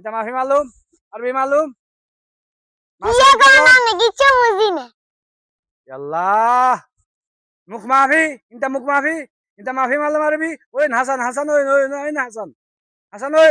মুখ মাফি মালুম মুখ মাফি? ইনতা মুখ মাফি? ইনতা মাফি মালুম আরবি? ওই হাসান হাসান ওই ওই হাসান হাসান ওই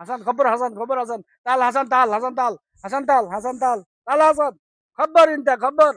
হাসান খবর হাসান খবর হাসান। তাল হাসান তাল হাসান তাল হাসান তাল হাসান তাল তাল, হাসান। খবর ইনতা খবর